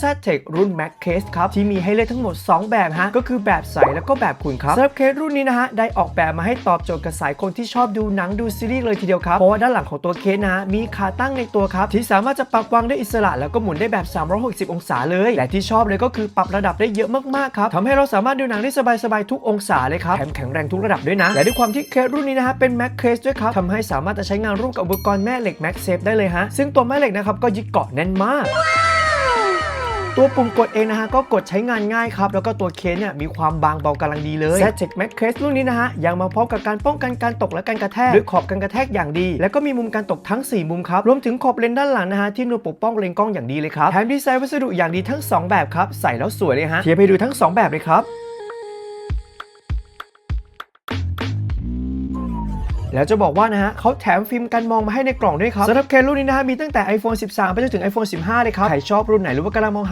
z t e c รุ่น Max Case ครับ ที่มีให้เลือกทั้งหมด 2 แบบฮะ ก็คือแบบใสแล้วก็แบบขุ่นครับสำหรับเคสรุ่นนี้นะฮะ ได้ออกแบบมาให้ตอบโจทย์กับสายคนที่ชอบดูหนังดูซีรีส์เลยทีเดียวครับ เพราะว่าด้านหลังของตัวเคสนะ มีขาตั้งในตัวครับ ที่สามารถจะปรับวางได้อิสระ แล้วก็หมุนได้แบบ 360 องศาเลย และที่ชอบเลยก็คือปรับระดับได้เยอะมากๆครับทำให้เราสามารถดูหนังได้สบายๆทุกองศาเลยครับแถมแข็งแรงทุกระดับด้วยนะและด้วยความที่เคสรุ่นนี้นะฮะเป็น Max Case ด้วยครับทำให้สามารถจะใช้งานร่วมกับอุปกรณ์แม่เหล็ก Max Safe ได้เลยฮะซึ่งตัวแม่เหล็กนะครับก็ยึดเกาะแน่นมาก ตัวปุ่มกดเองนะฮะก็กดใช้งานง่ายครับ แล้วก็ตัวเคสเนี่ยมีความบางเบากำลังดีเลย z t e c h Max Case รุ่นนี้นะฮะยังมาพร้อมกับการป้องกันการตกและการกระแทกด้วยขอบกันกระแทกอย่างดี แล้วก็มีมุมการตกทั้ง 4 มุมครับ รวมถึงขอบเลนส์ด้านหลังนะฮะที่หนูปกป้องเลนส์กล้องอย่างดีเลยครับแถมดีไซน์วัสดุอย่างดีทั้ง 2 แบบครับใส่แล้วสวยเลยฮะเทียบให้ดูทั้ง 2 แบบเลยครับแล้วจะบอกว่านะฮะเขาแถมฟิล์มกันมองมาให้ในกล่องด้วยครับสำหรับเคสรุ่นนี้นะฮะมีตั้งแต่ iPhone 13 ไปจนถึง iPhone 15 เลยครับ ใครชอบรุ่นไหนหรือว่ากำลังมองหา